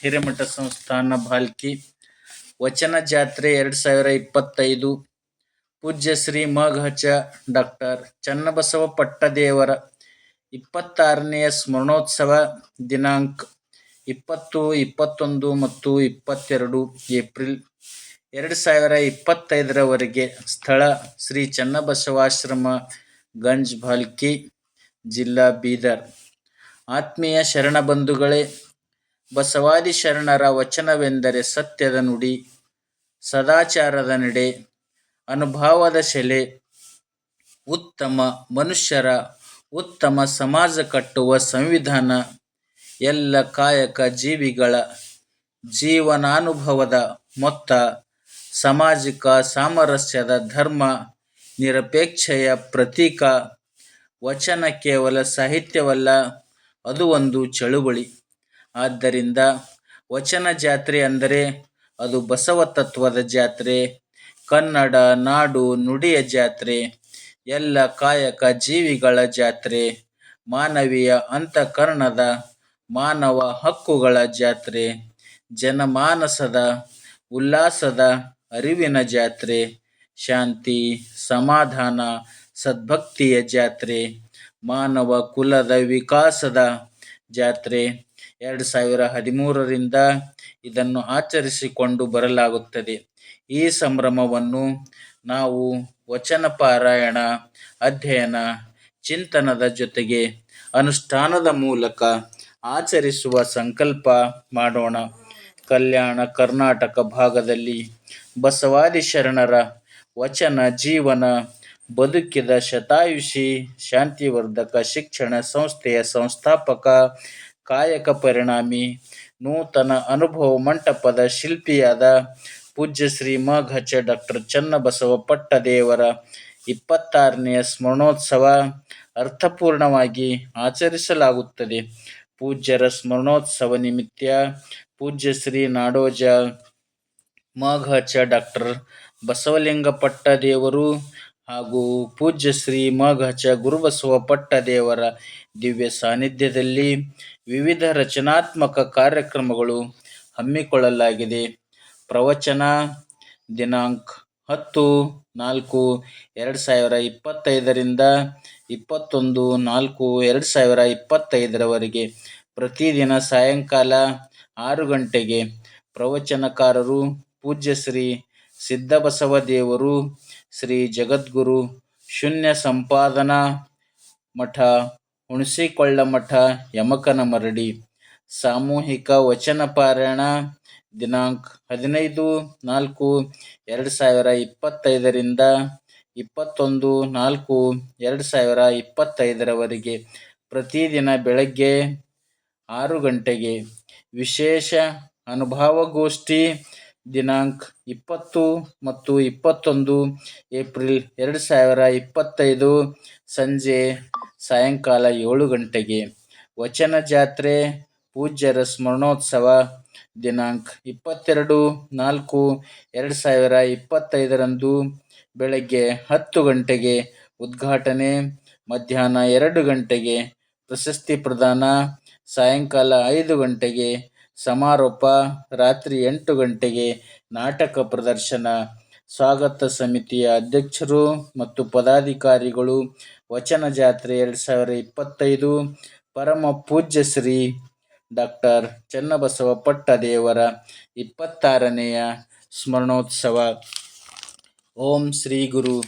ಹಿರೇಮಠ ಸಂಸ್ಥಾನ ಭಾಲ್ಕಿ ವಚನ ಜಾತ್ರೆ ಎರಡು ಸಾವಿರ ಇಪ್ಪತ್ತೈದು, ಪೂಜ್ಯ ಶ್ರೀ ಮಘಚ ಡಾಕ್ಟರ್ ಚನ್ನಬಸವ ಪಟ್ಟದೇವರ ಇಪ್ಪತ್ತಾರನೆಯ ಸ್ಮರಣೋತ್ಸವ ದಿನಾಂಕ ಇಪ್ಪತ್ತು, ಇಪ್ಪತ್ತೊಂದು ಮತ್ತು ಇಪ್ಪತ್ತೆರಡು ಏಪ್ರಿಲ್ ಎರಡು ಸಾವಿರ ಇಪ್ಪತ್ತೈದರವರೆಗೆ ಸ್ಥಳ ಶ್ರೀ ಚನ್ನಬಸವಾಶ್ರಮ, ಗಂಜ್ ಭಾಲ್ಕಿ ಜಿಲ್ಲಾ ಬೀದರ್. ಆತ್ಮೀಯ ಶರಣಬಂಧುಗಳೇ ಬಸವಾದಿ ಶರಣರ ವಚನವೆಂದರೆ ಸತ್ಯದ ನುಡಿ, ಸದಾಚಾರದ ನಡೆ ಅನುಭಾವದ ಶೆಲೆ, ಉತ್ತಮ ಮನುಷ್ಯರ, ಉತ್ತಮ ಸಮಾಜ ಕಟ್ಟುವ ಸಂವಿಧಾನ, ಎಲ್ಲ ಕಾಯಕ ಜೀವಿಗಳ ಜೀವನಾನುಭವದ ಮೊತ್ತ, ಸಾಮಾಜಿಕ ಸಾಮರಸ್ಯದ ಧರ್ಮ, ನಿರಪೇಕ್ಷೆಯ ಪ್ರತೀಕ, ವಚನ ಕೇವಲ ಸಾಹಿತ್ಯವಲ್ಲ, ಅದು ಒಂದು ಚಳುವಳಿ. ಆದ್ದರಿಂದ ವಚನ ಜಾತ್ರೆ ಅಂದರೆ ಅದು ಬಸವ ತತ್ವದ ಜಾತ್ರೆ, ಕನ್ನಡ, ನಾಡು, ನುಡಿಯ ಜಾತ್ರೆ, ಎಲ್ಲ ಕಾಯಕ ಜೀವಿಗಳ ಜಾತ್ರೆ, ಮಾನವೀಯ ಅಂತಃಕರಣದ ಮಾನವ ಹಕ್ಕುಗಳ ಜಾತ್ರೆ, ಜನಮಾನಸದ ಉಲ್ಲಾಸದ ಅರಿವಿನ ಜಾತ್ರೆ, ಶಾಂತಿ, ಸಮಾಧಾನ, ಸದ್ಭಕ್ತಿಯ ಜಾತ್ರೆ, ಮಾನವ ಕುಲದ ವಿಕಾಸದ ಜಾತ್ರೆ. ಎರಡು ಸಾವಿರ ಹದಿಮೂರರಿಂದ ಇದನ್ನು ಆಚರಿಸಿಕೊಂಡು ಬರಲಾಗುತ್ತದೆ. ಈ ಸಂಭ್ರಮವನ್ನು ನಾವು ವಚನ ಪಾರಾಯಣ ಅಧ್ಯಯನ, ಚಿಂತನದ ಜೊತೆಗೆ ಅನುಷ್ಠಾನದ ಮೂಲಕ ಆಚರಿಸುವ ಸಂಕಲ್ಪ ಮಾಡೋಣ. ಕಲ್ಯಾಣ ಕರ್ನಾಟಕ ಭಾಗದಲ್ಲಿ ಬಸವಾದಿ ಶರಣರ ವಚನ, ಜೀವನ, ಬದುಕಿದ ಶತಾಯುಷಿ ಶಾಂತಿವರ್ಧಕ ಶಿಕ್ಷಣ ಸಂಸ್ಥೆಯ ಸಂಸ್ಥಾಪಕ ಕಾಯಕ ಪರಿಣಾಮಿ, ನೂತನ ಅನುಭವ ಮಂಟಪದ ಶಿಲ್ಪಿಯಾದ ಪೂಜ್ಯ ಶ್ರೀ ಮಘಚ ಡಾಕ್ಟರ್ ಚನ್ನಬಸವ ಪಟ್ಟದೇವರ ಇಪ್ಪತ್ತಾರನೆಯ ಸ್ಮರಣೋತ್ಸವ ಅರ್ಥಪೂರ್ಣವಾಗಿ ಆಚರಿಸಲಾಗುತ್ತದೆ. ಪೂಜ್ಯರ ಸ್ಮರಣೋತ್ಸವ ನಿಮಿತ್ತ ಪೂಜ್ಯ ಶ್ರೀ ನಾಡೋಜ ಮಘಚ ಡಾಕ್ಟರ್ ಬಸವಲಿಂಗ ಪಟ್ಟದೇವರು ಹಾಗೂ ಪೂಜ್ಯ ಶ್ರೀ ಮಘಚ ಗುರುಬಸವ ಪಟ್ಟದೇವರ ದಿವ್ಯ ಸಾನ್ನಿಧ್ಯದಲ್ಲಿ ವಿವಿಧ ರಚನಾತ್ಮಕ ಕಾರ್ಯಕ್ರಮಗಳು ಹಮ್ಮಿಕೊಳ್ಳಲಾಗಿದೆ. ಪ್ರವಚನ ದಿನಾಂಕ ಹತ್ತು ನಾಲ್ಕು ಎರಡು ಸಾವಿರ ಇಪ್ಪತ್ತೈದರಿಂದ ಇಪ್ಪತ್ತೊಂದು ನಾಲ್ಕು ಎರಡು ಸಾವಿರ ಇಪ್ಪತ್ತೈದರವರೆಗೆ ಪ್ರತಿದಿನ ಸಾಯಂಕಾಲ ಆರು ಗಂಟೆಗೆ ಪ್ರವಚನಕಾರರು ಪೂಜ್ಯ ಶ್ರೀ ಸಿದ್ದಬಸವ ದೇವರು ಶ್ರೀ ಜಗದ್ಗುರು ಶೂನ್ಯ ಸಂಪಾದನಾ ಮಠ, ಹುಣಸಿಕೊಳ್ಳ ಮಠ, ಯಮಕನ ಮರಡಿ. ಸಾಮೂಹಿಕ ವಚನ ಪಾರಾಯಣ ದಿನಾಂಕ ಹದಿನೈದು ನಾಲ್ಕು ಎರಡು ಸಾವಿರ ಇಪ್ಪತ್ತೈದರಿಂದ ಇಪ್ಪತ್ತೊಂದು ನಾಲ್ಕು ಎರಡು ಸಾವಿರ ಇಪ್ಪತ್ತೈದರವರೆಗೆ ಪ್ರತಿದಿನ ಬೆಳಗ್ಗೆ ಆರು ಗಂಟೆಗೆ ವಿಶೇಷ ಅನುಭವಗೋಷ್ಠಿ ದಿನಾಂಕ ಇಪ್ಪತ್ತು ಮತ್ತು ಇಪ್ಪತ್ತೊಂದು ಏಪ್ರಿಲ್ ಎರಡು ಸಾವಿರ ಇಪ್ಪತ್ತೈದು ಸಂಜೆ ಸಾಯಂಕಾಲ ಏಳು ಗಂಟೆಗೆ. ವಚನ ಜಾತ್ರೆ, ಪೂಜ್ಯರ ಸ್ಮರಣೋತ್ಸವ, ದಿನಾಂಕ ಇಪ್ಪತ್ತೆರಡು ನಾಲ್ಕು ಎರಡು ಸಾವಿರ ಇಪ್ಪತ್ತೈದರಂದು ಬೆಳಗ್ಗೆ ಹತ್ತು ಗಂಟೆಗೆ ಉದ್ಘಾಟನೆ, ಮಧ್ಯಾಹ್ನ ಎರಡು ಗಂಟೆಗೆ ಪ್ರಶಸ್ತಿ ಪ್ರದಾನ, ಸಾಯಂಕಾಲ ಐದು ಗಂಟೆಗೆ ಸಮಾರೋಪ ರಾತ್ರಿ ಎಂಟು ಗಂಟೆಗೆ ನಾಟಕ ಪ್ರದರ್ಶನ. ಸ್ವಾಗತ ಸಮಿತಿಯ ಅಧ್ಯಕ್ಷರು ಮತ್ತು ಪದಾಧಿಕಾರಿಗಳು. ವಚನ ಜಾತ್ರೆ ಎರಡು ಸಾವಿರ ಇಪ್ಪತ್ತೈದು. ಪರಮ ಪೂಜ್ಯ ಶ್ರೀ ಡಾಕ್ಟರ್ ಚನ್ನಬಸವ ಪಟ್ಟದೇವರ ಇಪ್ಪತ್ತಾರನೆಯ ಸ್ಮರಣೋತ್ಸವ. ಓಂ ಶ್ರೀ ಗುರು